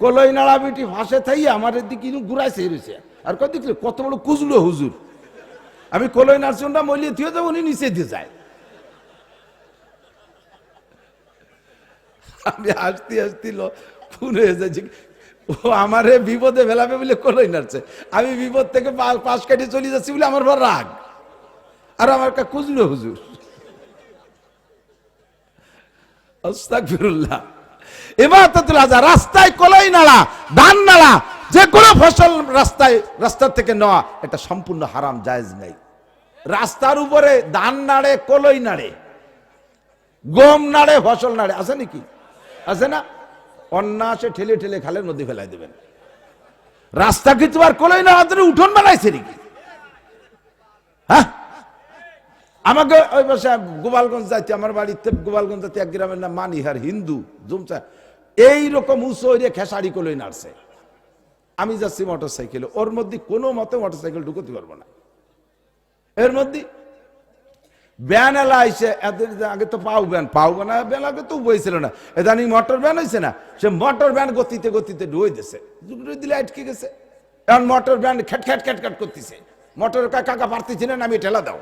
কলই নাড়া বিটি ফাঁসে থাই আমার দিকে ঘুরাইছে রয়েছে আর কত দেখলে কত বড় কুজলো হুজুর। আমি কলই নার্সিংটা মলিয়ে থিয়ে যাব উনি নিচে দিয়ে যায়। আমি হাসতে হাসতে ফোন হয়ে যাচ্ছি ও আমারে বিপদে ফেলাবে বলে কলই নাড়ছে। আমি বিপদ থেকে পাশ কাটিয়ে চলে যাচ্ছি বলে আমার বড় রাগ। আর আমার কা কুজলো হুজুর। আস্তাগফিরুল্লাহ। ইমাতাতুল আজা রাস্তায় কলাই নাড়া, ধান নাড়া যে কোনো ফসল রাস্তায়, রাস্তা থেকে নেওয়া, এটা সম্পূর্ণ হারাম, জায়েজ নেই। রাস্তার উপরে ধান নাড়ে, কলই নাড়ে, গম নাড়ে, ফসল নাড়ে, আছে নাকি? আছে না? অন্যাসে ঠেলে ঠেলে খালের নদী ফেলাই দেবেন। রাস্তা কি তোমার কলই ধরে উঠোন বানাইছে নাকি হ্যাঁ আমাকে ওই বসে গোপালগঞ্জ যাইতে, আমার বাড়িতে গোপালগঞ্জ যাতে এক গ্রামের নাম মানিহার, হিন্দু জুমচা এইরকম উঁচু ওই খেসারি কলই নাড়ছে। আমি যাচ্ছি মোটর সাইকেলে ওর মধ্যে কোনো মতে মোটর সাইকেল ঢুকতে পারব না। এর মধ্যে ব্যান এলা আইসে এদের আগে তো পাও ব্যান পাও না ব্যান আগে তো বইছিল না। এদানি মোটর ব্যান হয়েছে না, সে মোটর ব্যান গতিতে গতিতে ডুয়ে দিছে। দিলে আটকে গেছে। এখন মোটর ব্যান খেট খেট খেট খেট করতেছে। মোটর কাকা পারতেছি না আমি ঠেলা দাও।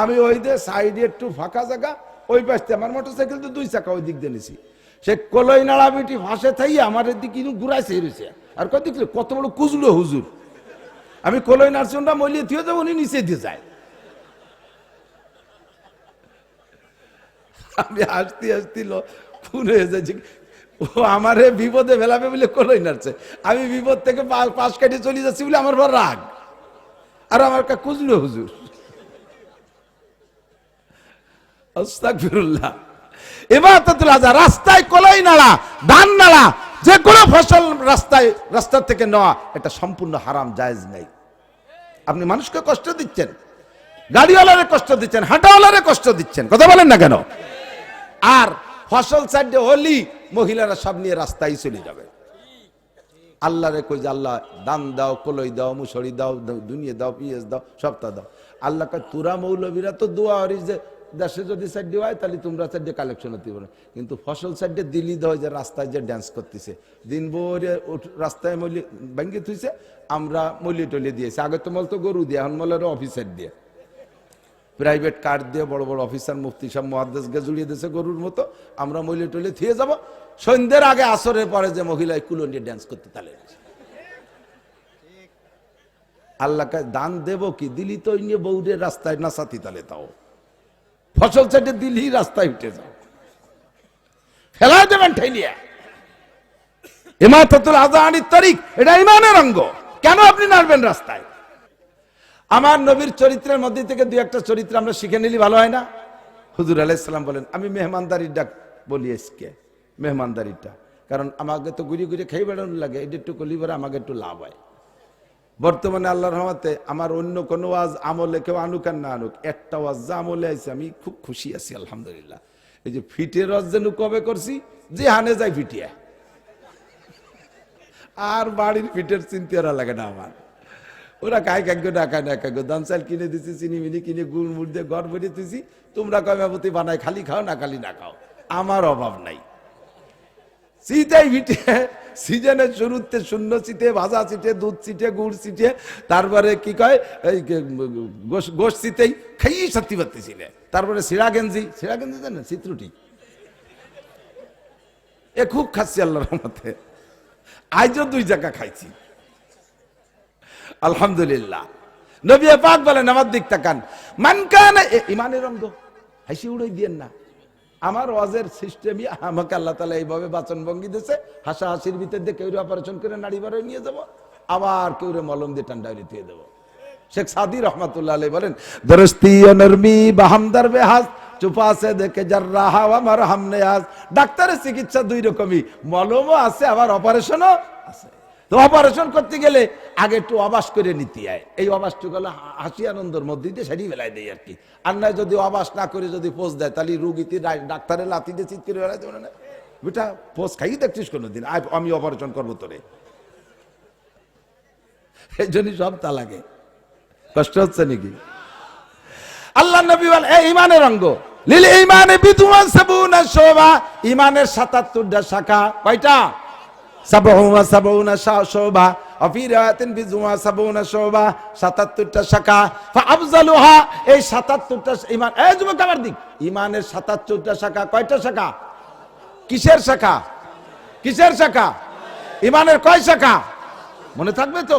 আমি ওই যে সাইডে একটু ফাঁকা জায়গা, ওই পাশে আমার মোটর সাইকেল তো দুই চাকা ওই দিক দিয়ে নিছি। সে কলই নাড়া বিটি ফাঁসে থাই আমার দিকে ঘুরাইছে রয়েছে। আর কত দেখলে কত বড় কুজলো হুজুর। আমি কলই নার্সিংটা মলিয়ে থিয়ে যাব উনি নিচে দিয়ে যায়। আমি হাসতে হাসতে ফোন হয়ে যাচ্ছি। ও আমারে বিপদে ফেলাবে বলে কলই নাড়ছে। আমি বিপদ থেকে পাশ কাটিয়ে চলে যাচ্ছি বলে আমার বড় রাগ। আর আমার কা কুজলো হুজুর। রাস্তায় কলাই নাড়া, ধান নাড়া যে কোনো ফসল রাস্তায় রাস্তা থেকে নেওয়া, এটা সম্পূর্ণ হারাম, জায়েজ নেই। আপনি মানুষকে কষ্ট দিচ্ছেন, গাড়িওয়ালারে কষ্ট দিচ্ছেন, হাঁটাওয়ালারে কষ্ট দিচ্ছেন, কথা বলেন না কেন? আর ফসল সাইডে হলি মহিলারা সব নিয়ে রাস্তায় চলে যাবে। আল্লাহরে কই যে, আল্লাহ দান দাও, কলই দাও, মুসড়ি দাও, দুনিয়া দাও, পিঁয়াজ দাও সপ্তাহ দাও। আল্লাহ কয়, তুরা মৌলবীরা তো দোয়া হরিস যে দেশে যদি সাইডে হয়, তাহলে তোমরা সাইডে কালেকশন হতে পারো। কিন্তু ফসল সাইডে দিলি দেওয়া যে রাস্তায় যে ড্যান্স করতেছে। দিন ভোরে রাস্তায় মলি ভেঙ্গে থুইছে, আমরা মলি টলি দিয়েছি আগে তো মল তো গরু দিয়ে, এখন মলের অফিসার দিয়ে। প্রাইভেট কার দিয়ে বড় বড় অফিসার মুফতি সব, মহাদেশকে জুড়িয়ে দিয়েছে গরুর মতো। আমরা মলি টলি থুয়ে যাব। সন্ধ্যের আগে আসরের পরে যে মহিলা কুলো নিয়ে ড্যান্স করতে তালে আল্লাহকে দান দেব কি? দিলি তো নিয়ে বৌরের রাস্তায় না সাথী তালে তাও। ফসল চাটে দিলি রাস্তায় উঠে যাও। ফেলা দেবেন ঠেলিয়া। ইমাতাতুল আজাহানির তারিখ, এটা ইমানের অঙ্গ। কেন আপনি নাড়বেন রাস্তায়? আমার নবীর চরিত্রের মধ্যে থেকে দুই একটা চরিত্র আমরা শিখে নিলি ভালো হয় না? হুজুর আলাইসাল্লাম বলেন, আমি মেহমানদারির ডাক বলি আজকে মেহমানদারিটা কারণ আমাকে তো ঘুরে ঘুরে খেয়ে বেড়ানো লাগে এটা একটু করলি আমাকে একটু লাভ হয়। বর্তমানে আল্লাহর রহমতে আমার অন্য কোনো ওয়াজ আমলে কেউ আনুক আর না আনুক, একটা ওয়াজ যা আমলে আছে আমি খুব খুশি আছি, আলহামদুলিল্লাহ। এই যে ফিটের ওয়াজ যেন কবে করছি যে হানে যাই ফিটিয়া। আর বাড়ির ফিটের চিন্তা লাগে না আমার। ওরা কাই কাক্য ডাকা না কাক্য দান চাল কিনে দিছি, চিনি মিনি কিনে গুড় মুড় দিয়ে ঘর ভরে দিছি, তোমরা কয়মাপতি বানায়, খালি খাও না, খালি না খাও। আমার অভাব নাই। শীতেই ভিটে সিজনের শুরুতে শূন্য চিটে ভাজা চিটে দুধ চিটে গুড় চিটে তারপরে কি কয়, এই গোশ চিতেই খাইয়ে সত্যি পারতেছিলে তারপরে সিরা গেঞ্জি সিরা গেঞ্জি জানেন চিত্রটি। এ খুব খাচ্ছি আল্লাহর রহমতে। আজও দুই জায়গা খাইছি। আলহামদুলিল্লাহ। নবী পাক বলেন, আমার দিক তাকান মান কান ইমানের অঙ্গ। হাসি উড়াই দিয়েন না। আমার ওয়াজের সিস্টেমই আমাকে আল্লাহ তালা এইভাবে বাচন ভঙ্গি দিয়েছে হাসা হাসির ভিতর দিয়ে কেউ অপারেশন করে নাড়ি বারে নিয়ে যাব, আবার কেউ মলম দিয়ে ঠান্ডা দিয়ে দেবো। শেখ সাদি রহমাতুল্লাহ বলেন, দরস্তি নরমি বাহামদার বেহাজ চুপা আছে দেখে যার রাহা আমার হামনে আজ ডাক্তারের চিকিৎসা দুই রকমই, মলমও আছে, আবার অপারেশনও আছে। তো অপারেশন করতে গেলে আগে একটু অবাস করে নিতে হয়। এই অবাসটুকু হলো হাসি আনন্দের মধ্যে দিয়ে সেটি বেলায় দেয় আর কি। আর নয় যদি অবাস না করে যদি পোষ দেয়, তাহলে রুগীতে ডাক্তারের লাতি দিয়ে চিৎ করে বেড়াতে পারে না। বেটা পোষ খাইয়ে দেখছিস কোনোদিন? আয়, আমি অপারেশন করব তোরে। এই জন্যই সব তা লাগে কষ্ট হচ্ছে নাকি? আল্লাহ নবী বল এই ইমানের অঙ্গ। লিল ইমানে বিদুয়ান সাবুনা শোভা। ইমানের সাতাত্তরটা শাখা কয়টা? শোভা শোভা 77টা শাখা। এই 77টা ঈমান এই যুবক আমার দিক। ঈমানের 77টা শাখা, কয়টা কিসের কিসের শাখা? ইমানের কয় শাখা? মনে থাকবে তো?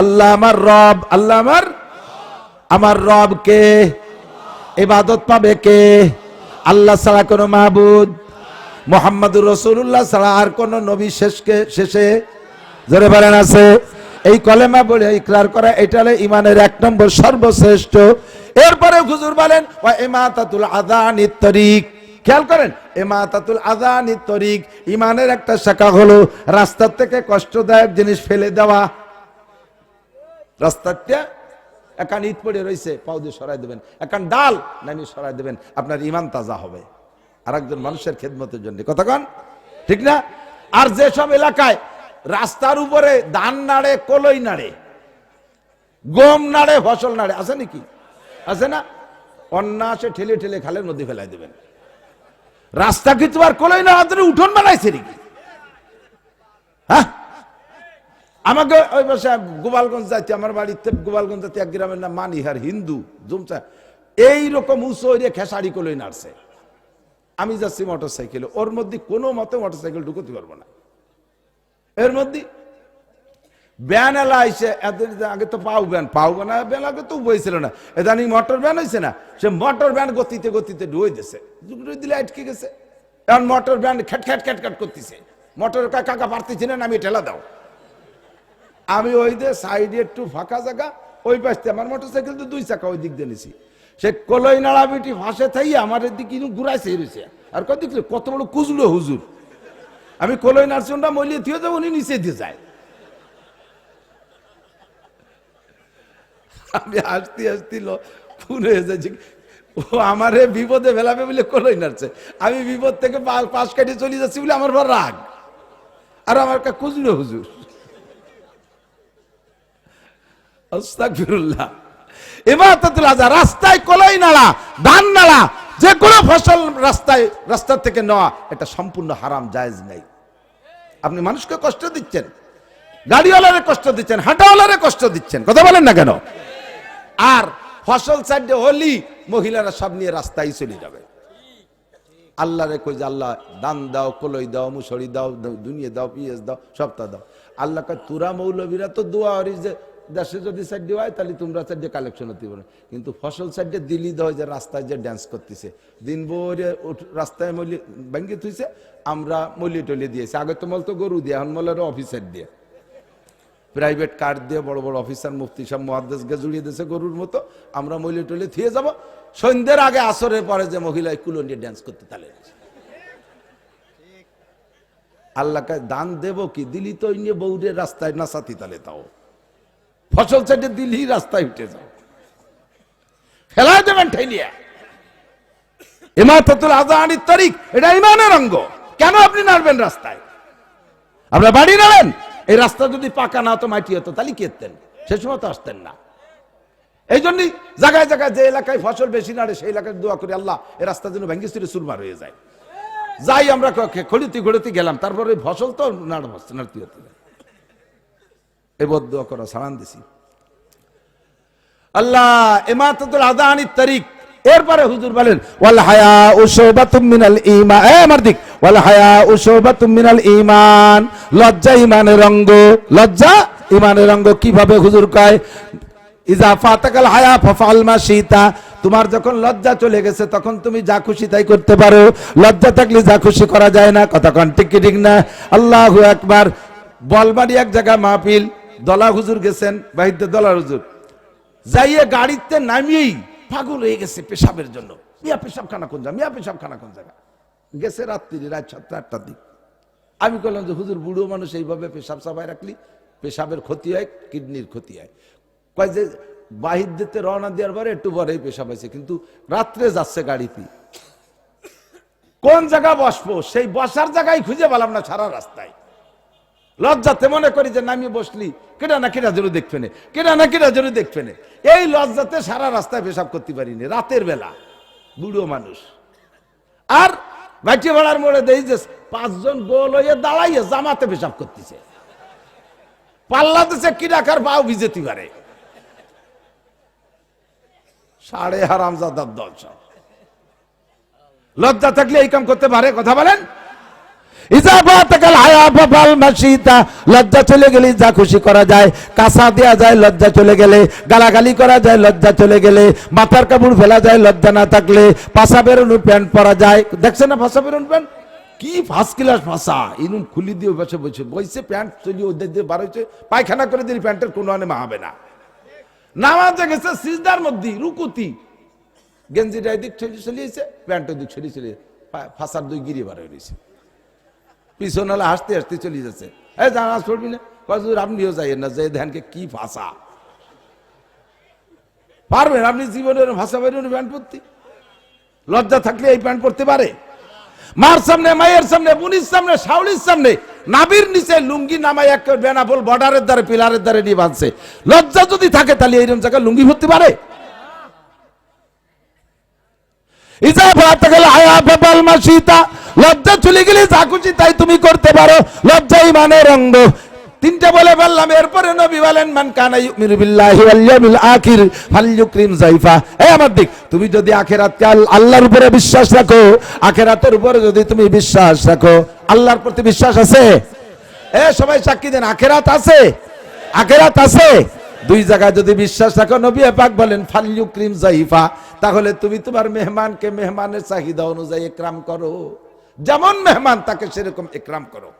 আল্লাহ আমার রব, আল্লাহ আমার আমার রব কে? এবাদত পাবে কে? আল্লাহ ছাড়া কোনো মাহবুদ? মোহাম্মদুর রসুল্লাহ ছাড়া আর কোন নবী শেষকে, শেষে? জোরে বলেন আছে। এই কলেমা বলে ইকরার করা, এটা হলো ইমানের এক নম্বর সর্বশ্রেষ্ঠ। এরপরে হুজুর বলেন, ওয়া ইমাতাতুল তরিক। খেয়াল করেন, ইমাতাতুল আযানি তরিক ইমানের একটা শাখা হলো রাস্তার থেকে কষ্টদায়ক জিনিস ফেলে দেওয়া রাস্তাটা একান ইট পড়ে রয়েছে পাও দিয়ে সরাই দেবেন। একান ডাল নামি সরাই দেবেন, আপনার ইমান তাজা হবে। আর একজন মানুষের খেদমতের জন্য। কতক্ষণ ঠিক না? আর যেসব এলাকায় রাস্তার উপরে ধান নাড়ে, কলই নাড়ে, গম নাড়ে, ফসল নাড়ে, আছে নাকি? আছে না? অন্যাসে ঠেলে ঠেলে খালের মধ্যে ফেলাই দেবেন। রাস্তা কিছু আর কলই নাড়াতে উঠোন বানাইছে নাকি? হ্যাঁ? আমাকে ওই পাশে গোপালগঞ্জ যাইতে, আমার বাড়িতে গোপালগঞ্জ যাতে এক গ্রামের নাম মানিহার, হিন্দু জুমচা এইরকম উঁচু ওই খেসারি কলই নাড়ছে। আমি যাচ্ছি মোটর সাইকেলে ওর মধ্যে কোনো মতে মোটর সাইকেল ঢুকতে পারব না। এর মধ্যে ব্যান এলা আইসে এদের আগে তো পাও ব্যান পাও না ব্যান আগে তো বইছিল না। এদানি মোটর ব্যান হয়েছে না, সে মোটর ব্যান গতিতে গতিতে ডুয়ে দিছে। দিলে আটকে গেছে। এখন মোটর ব্যান খ্যাট খ্যাট খ্যাট খ্যাট করতেছে। মোটর কাকা পারতেছি না আমি ঠেলা দাও। আমি ওই যে সাইডে একটু ফাঁকা জায়গা, ওই পাশে আমার মোটর সাইকেল তো দুই চাকা ওই দিক দিয়ে নিছি। সে কলই নাড়া বিটি ফাঁসে থাই আমার দিকে ঘুরাইছে রয়েছে আর কত দেখলে কত বড় কুজলো হুজুর। আমি কলই নার্সিংটা মলিয়ে দিয়ে যাব, উনি নিচে দিয়ে যায়। আমি হাসতে হাসতিল ফুরে যাচ্ছি ও আমারে বিপদে ফেলাবে বলে কলই নাড়ছে। আমি বিপদ থেকে পাশ কাটিয়ে চলে যাচ্ছি বলে আমার বড় রাগ। আর আমার কুজলো হুজুর। আস্তাগফিরুল্লাহ। ইমাতাতুল আজা রাস্তায় কলাই নাড়া, ধান নাড়া যে কোনো ফসল রাস্তায়, রাস্তা থেকে নেওয়া, এটা সম্পূর্ণ হারাম, জায়েজ নেই। আপনি মানুষকে কষ্ট দিচ্ছেন, গাড়িওয়ালারে কষ্ট দিচ্ছেন, হাঁটাওয়ালারে কষ্ট দিচ্ছেন, কথা বলেন না কেন? আর ফসল সাইডে হলি মহিলারা সব নিয়ে রাস্তায় চলে যাবে। আল্লাহরে কই যে, আল্লাহ দান দাও, কলই দাও, মুসড়ি দাও দুনিয়া দাও পিএস দাও, সবটা দাও। আল্লাহ তুরা মৌলবীরা তো দোয়া হরি যে দেশে যদি সাইডে হয়, তাহলে তোমরা সাইডে কালেকশন হতে পারো। কিন্তু ফসল সাইডে দিলি দাও যে রাস্তায় যে ড্যান্স করতেছে। দিন ভোরে রাস্তায় মলি ভেঙ্গে থুইছে, আমরা মলি টলি দিয়েছি। আগে তো মল তো গরু দিয়ে, এখন মলের অফিসার দিয়ে। প্রাইভেট কার দিয়ে বড় বড় অফিসার মুফতি সব, মহাদেশকে জুড়িয়ে দিয়েছে গরুর মতো। আমরা মলি টলি থিয়ে যাব। সন্ধ্যের আগে আসরের পরে যে মহিলা কুলো নিয়ে ড্যান্স করতে তালে আল্লাহকে দান দেব কি? দিলি তো নিয়ে বউরের রাস্তায় নাচাতি তালে তাও। ফসল চাইতে দিলি রাস্তায় উঠে যাও। ফেলাই দেবেন ঠেলিয়া। তারিখ এটা ইমানের অঙ্গ। কেন আপনি নাড়বেন রাস্তায়? আপনার বাড়ি নাড়েন? এই রাস্তা যদি পাকা না মাটি হতো, তাহলে কি এতেন সে সময় তো আসতেন না। এই জন্যই জায়গায় জায়গায় যে এলাকায় ফসল বেশি নাড়ে, সেই এলাকায় দোয়া করি, আল্লাহ এই রাস্তা যেন ভেঙ্গি ছিঁড়ে সুরমার হয়ে যায়। যাই আমরা খড়িতে ঘড়িতে গেলাম, তারপরে ফসল তো নাড়তে হতে এই বদ করা সালান দিছি। আল্লাহ ইমাতাতুল আদানির তারিখ। এরপরে হুজুর বলেন, ওয়াল হায়া উশুবাতুম মিনাল ঈমান। এ আমার ওয়াল হায়া উশুবাতুম মিনাল ঈমান। লজ্জা ঈমানের অঙ্গ, লজ্জা ঈমানের অঙ্গ কীভাবে হুজুর কয়? ইজা ফাতাকাল হায়া ফাফাল মা শীতা। তোমার যখন লজ্জা চলে গেছে, তখন তুমি যা খুশি তাই করতে পারো। লজ্জা থাকলে যা খুশি করা যায় না, কথা কন ঠিক না? আল্লাহু আকবার। বলবাড়ি এক জায়গায় মাহফিল দলা হুজুর গেছেন বাহিদ্য দলা হুজুর। যাইয়ে গাড়িতে নামিয়েই পাগল হয়ে গেছে পেশাবের জন্য। মিয়া পেশাবখানা কোন জায়গা? মিয়া পেশাবখানা কোন জায়গা? গেছে রাত্রি, রাত সাতটা, আটটার দিক। আমি বললাম যে, হুজুর, বুড়ো মানুষ এইভাবে পেশাব সাফাই রাখলি, পেশাবের ক্ষতি হয়, কিডনির ক্ষতি হয়। কয় যে, বাহির দিতে রওনা দেওয়ার পরে একটু পরেই পেশাব হয়েছে, কিন্তু রাত্রে যাচ্ছে গাড়িতে। কোন জায়গা বসবো? সেই বসার জায়গায় খুঁজে পেলাম না সারা রাস্তায়। লজ্জাতে মনে করি যে নামিয়ে বসলি। কেটা না কেটা জোরে দেখবে না কেটা না কেটা জোরে দেখবে না। এই লজ্জাতে সারা রাস্তায় পেশাব করতে পারিনি রাতের বেলা। বুড়ো মানুষ। আর বাইটি ভাড়ার মোড়ে দেই যে পাঁচজন গোল হয়ে দাঁড়াইয়ে জামাতে পেশাব করতেছে। পাল্লা দিছে কি রাখার পাও ভিজেতে পারে। সাড়ে হারাম জাদার দল লজ্জা থাকলে এই কাম করতে পারে, কথা বলেন? লজ্জা চলে গেলে যা খুশি করা যায়। যায়, লজ্জা চলে গেলে। গালাগালি করা যায়, লজ্জা চলে গেলে। মাথার কাপড় ফেলা যায়, লজ্জা না থাকলে। পাশা বেরোনো প্যান্ট পরা যায়। না বেরোন প্যান্ট? কি ফার্স্ট ক্লাস ভাষা খুলি দিয়ে বসে বসে প্যান্ট চলি ওদের দিয়ে বার হয়েছে। পায়খানা করে দিলি, প্যান্টের কোনো আনে মাহাবে না। নামাজে গেছে, সিজদার মধ্যে, রুকুতি। গেঞ্জিটা এদিক চলিয়েছে প্যান্টের ছড়িয়ে চলিয়ে ফাঁসার দুই গিরি বার হয়ে পিছন হলে হাসতে হাসতে চলে যাচ্ছে। পড়বি না। আপনিও যাইয়েন না যে ধ্যানকে কি ভাষা। পারবেন? আপনি জীবনের ভাষা প্যান্ট পরতে? লজ্জা থাকলে এই প্যান্ট পরতে পারে? মার সামনে, মায়ের সামনে, বুনির সামনে শাউলির সামনে নাবির নিচে লুঙ্গি নামাই এক বেনাবল বর্ডারের দ্বারে, পিলারের দ্বারে নিয়ে বাঁধছে। লজ্জা যদি থাকে, তাহলে এইরকম জায়গায় লুঙ্গি ভরতে পারে? ইজাফাত গেল হায়াফা বাল মাসিতা। লজ্জা চলে গেলে যা খুশি তাই তুমি করতে পারো। লজ্জা ইমানের অঙ্গ। তিনটা বলে বললাম এরপরে নবী বলেন, মান কানা ইউমিনু বিল্লাহি ওয়াল ইয়াউমিল আখির, ফালইউকরিম যাইফা। এই আমার দিক, তুমি যদি আখিরাতকে আল- আল্লাহর উপরে বিশ্বাস রাখো, আখিরাতের উপরে যদি তুমি বিশ্বাস রাখো, আল্লাহর প্রতি বিশ্বাস আছে? এ, সবাই সাক্ষী দেন, আখিরাত আছে? আখিরাত আছে? দুই জায়গায় যদি বিশ্বাস রাখো, নবী পাক বলেন, ফাল্লু ক্রিম জাইফা তাহলে তুমি তোমার মেহমানকে মেহমানের চাহিদা অনুযায়ী একরাম করো। যেমন মেহমান, তাকে সেরকম একরাম করো।